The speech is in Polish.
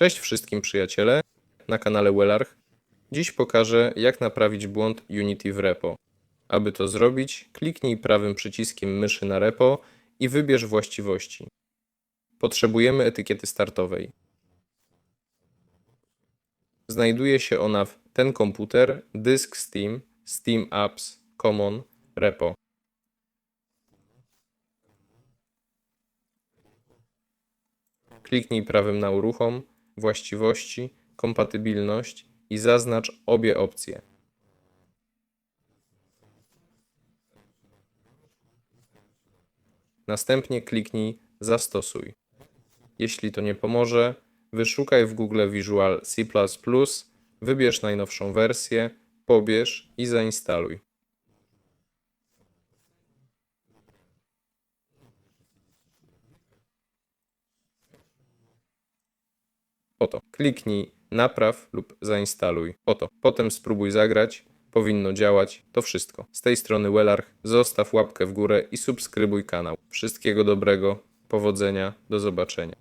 Cześć wszystkim przyjaciele, na kanale Wellarch. Dziś pokażę jak naprawić błąd Unity w repo. Aby to zrobić, kliknij prawym przyciskiem myszy na repo i wybierz właściwości. Potrzebujemy etykiety startowej. Znajduje się ona w ten komputer, dysk Steam, Steam Apps, Common, repo. Kliknij prawym na uruchom, właściwości, kompatybilność i zaznacz obie opcje. Następnie kliknij Zastosuj. Jeśli to nie pomoże, wyszukaj w Google Visual C++, wybierz najnowszą wersję, pobierz i zainstaluj. Oto. Kliknij napraw lub zainstaluj. Oto. Potem spróbuj zagrać. Powinno działać. To wszystko. Z tej strony Wellarch. Zostaw łapkę w górę i subskrybuj kanał. Wszystkiego dobrego. Powodzenia. Do zobaczenia.